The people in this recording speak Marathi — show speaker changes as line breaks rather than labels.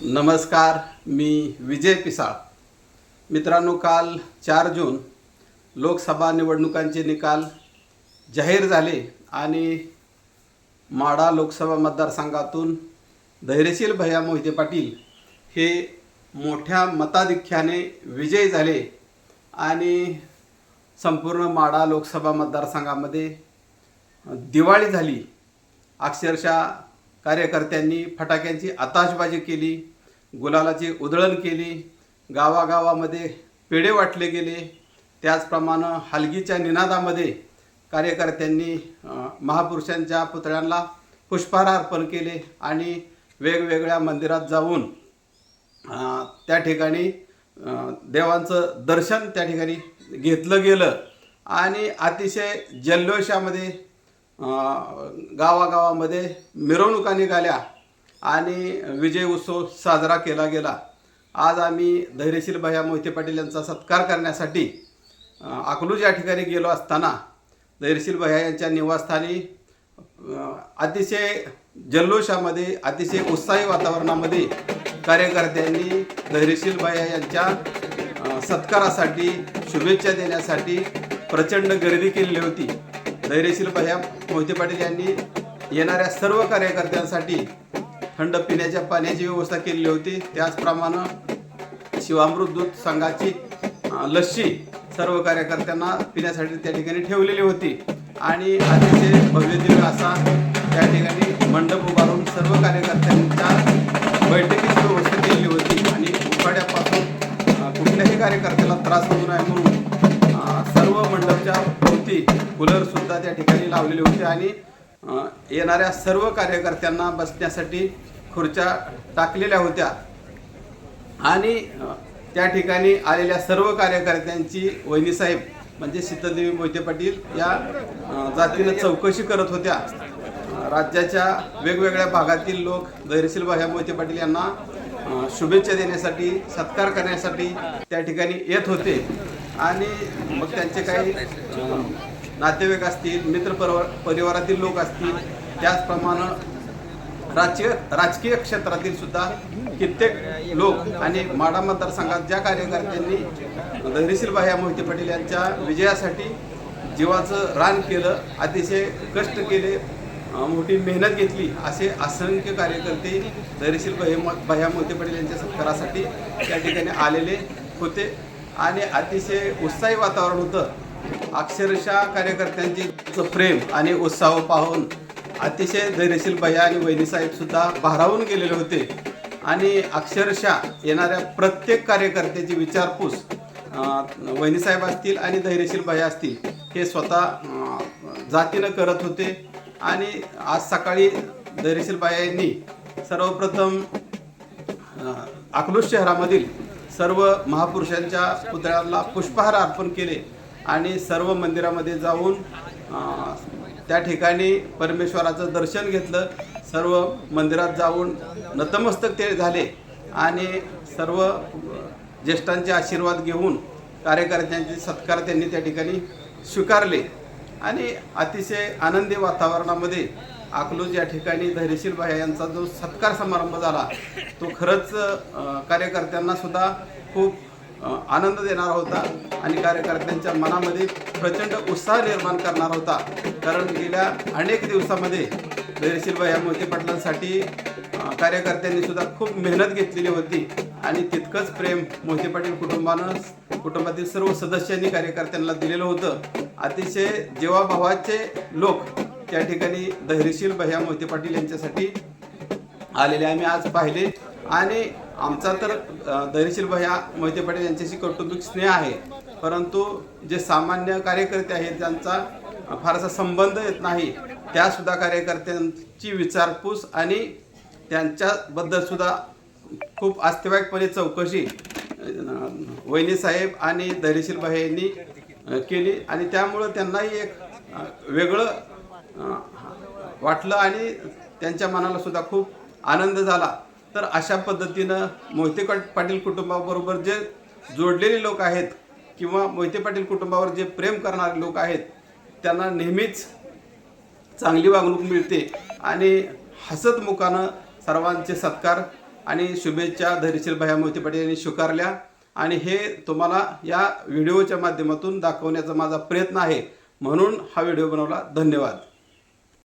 नमस्कार मी विजय पिसाळ. मित्रांनो काल चार जून लोकसभा निवडणुकांचे निकाल जाहीर झाले आणि माढा लोकसभा मतदारसंघातून धैर्यशील भैया मोहिते पाटील हे मोठ्या मताधिक्याने विजयी झाले आणि संपूर्ण माढा लोकसभा मतदारसंघामध्ये दिवाळी झाली. अक्षरशः कार्यकर्त्यांनी फटाक्यांची आताशबाजी केली गुलालाची उधळण केली गावागावामध्ये पेढे वाटले गेले. त्याचप्रमाणे हलगीच्या निनादामध्ये कार्यकर्त्यांनी महापुरुषांच्या पुतळ्यांना पुष्पहार अर्पण केले आणि वेगवेगळ्या मंदिरात जाऊन त्या ठिकाणी देवांचं दर्शन त्या ठिकाणी घेतलं गेलं. आणि अतिशय जल्लोषामध्ये गावागावामध्ये मिरवणुका निघाल्या आणि विजय उत्सव साजरा केला गेला. आज आम्ही धैर्यशील भैया मोहिते पाटील यांचा सत्कार करण्यासाठी अकलूज या ठिकाणी गेलो असताना धैर्यशील भैया यांच्या निवासस्थानी अतिशय जल्लोषामध्ये अतिशय उत्साही वातावरणामध्ये कार्यकर्त्यांनी धैर्यशील भैया यांच्या सत्कारासाठी शुभेच्छा देण्यासाठी प्रचंड गर्दी केलेली होती. धैर्यशील भैया मोहिते पाटील यांनी येणाऱ्या सर्व कार्यकर्त्यांसाठी थंड पिण्याच्या पाण्याची व्यवस्था केलेली होती. त्याचप्रमाणे शिवामृत दूध संघाची लस्सी सर्व कार्यकर्त्यांना पिण्यासाठी त्या ठिकाणी ठेवलेली होती. आणि अतिशय भव्य दिव्य असा त्या ठिकाणी मंडप उभारून सर्व कार्यकर्त्यांच्या बैठकीची व्यवस्था केलेली होती. आणि उकाड्यापासून कुठल्याही कार्यकर्त्याला त्रास होऊ नये म्हणून सर्व मंडपच्या होती. कूलर सुद्धा त्या ठिकाणी लावलेली होती आणि येणाऱ्या सर्व कार्यकर्त्यांना बसण्यासाठी खुर्च्या टाकलेल्या होत्या. आणि त्या ठिकाणी आलेल्या सर्व कार्यकर्त्यांची वहिनीसाहेब म्हणजे शीतलदेवी मोहिते पाटील या जातीनं चौकशी करत होत्या. राज्याच्या वेगवेगळ्या भागातील लोक धैर्यशील भाया मोहिते पाटील यांना शुभेच्छा देण्यासाठी सत्कार करण्यासाठी त्या ठिकाणी येत होते. आणि मग त्यांचे काही नातेवाईक असतील मित्र परिवारातील लोक असतील त्याचप्रमाणे राजकीय राजकीय क्षेत्रातील सुद्धा कित्येक लोक आणि माडा मतदारसंघात ज्या कार्यकर्त्यांनी धैर्यशील या मोहिते पाटील यांच्या विजयासाठी जीवाचं रान केलं अतिशय कष्ट केले मोठी मेहनत घेतली असे असंख्य कार्यकर्ते धैर्यशील भैया भैया मोहिते पाटील यांच्या सत्कारासाठी त्या ठिकाणी आलेले होते. आणि अतिशय उत्साही वातावरण होतं. अक्षरशः कार्यकर्त्यांची प्रेम आणि उत्साह पाहून अतिशय धैर्यशील भैया आणि वहिनीसाहेबसुद्धा भारावून गेलेले होते. आणि अक्षरशः येणाऱ्या प्रत्येक कार्यकर्त्याची विचारपूस वहिनीसाहेब असतील आणि धैर्यशील भैया असतील हे स्वतः जातीनं करत होते. आणि आज सकाळी धैर्यशील भैया यांनी सर्वप्रथम अकलूज शहरामधील सर्व महापुरुषांच्या पुतळ्याला पुष्पहार अर्पण केले आणि सर्व मंदिरामध्ये जाऊन त्या ठिकाणी परमेश्वराचं दर्शन घेतलं. सर्व मंदिरात जाऊन नतमस्तक ते झाले आणि सर्व ज्येष्ठांचे आशीर्वाद घेऊन कार्यकर्त्यांचे सत्कार त्यांनी त्या ठिकाणी स्वीकारले. आणि अतिशय आनंदी वातावरणामध्ये अकलूज या ठिकाणी धैर्यशील भाया यांचा जो सत्कार समारंभ झाला तो खरंच कार्यकर्त्यांना सुद्धा खूप आनंद देणारा होता आणि कार्यकर्त्यांच्या मनामध्ये प्रचंड उत्साह निर्माण करणारा होता. कारण गेल्या अनेक दिवसामध्ये धैर्यशील भाया मोहिते पाटलांसाठी कार्यकर्त्यांनी सुद्धा खूप मेहनत घेतलेली होती आणि तितकंच प्रेम मोहिते पाटील कुटुंबानं कुटुंबातील सर्व सदस्यांनी कार्यकर्त्यांना दिलेलं होतं. अतिशय जेवाभावाचे लोक त्या ठिकाणी धैर्यशील भैया मोहिते पाटील यांच्यासाठी आलेले आम्ही आज पाहिले. आणि आमचा तर धैर्यशील भैया मोहिते पाटील यांच्याशी कौटुंबिक स्नेह आहे. परंतु जे सामान्य कार्यकर्ते आहेत ज्यांचा फारसा संबंध येत नाही त्यासुद्धा कार्यकर्त्यांची विचारपूस आणि त्यांच्याबद्दलसुद्धा खूप आस्थेवाईकपणे चौकशी अ, वहिनीसाहेब आणि धैर्यशील भाई यांनी केली. आणि त्यामुळं त्यांनाही एक वेगळं वाटलं आणि त्यांच्या मनाला सुद्धा खूप आनंद झाला. तर अशा पद्धतीनं मोहिते पाटील कुटुंबाबरोबर जे जोडलेले लोक आहेत किंवा मोहिते पाटील कुटुंबावर जे प्रेम करणारे लोक आहेत त्यांना नेहमीच चांगली वागणूक मिळते आणि हसतमुखानं सर्वांचे सत्कार आणि शुभेच्छा धैर्यशील भया मोहिते पाटील यांनी स्वीकारल्या. आणि हे तुम्हाला या व्हिडिओच्या माध्यमातून दाखवण्याचा माझा प्रयत्न आहे. म्हणून हा व्हिडिओ बनवला. धन्यवाद.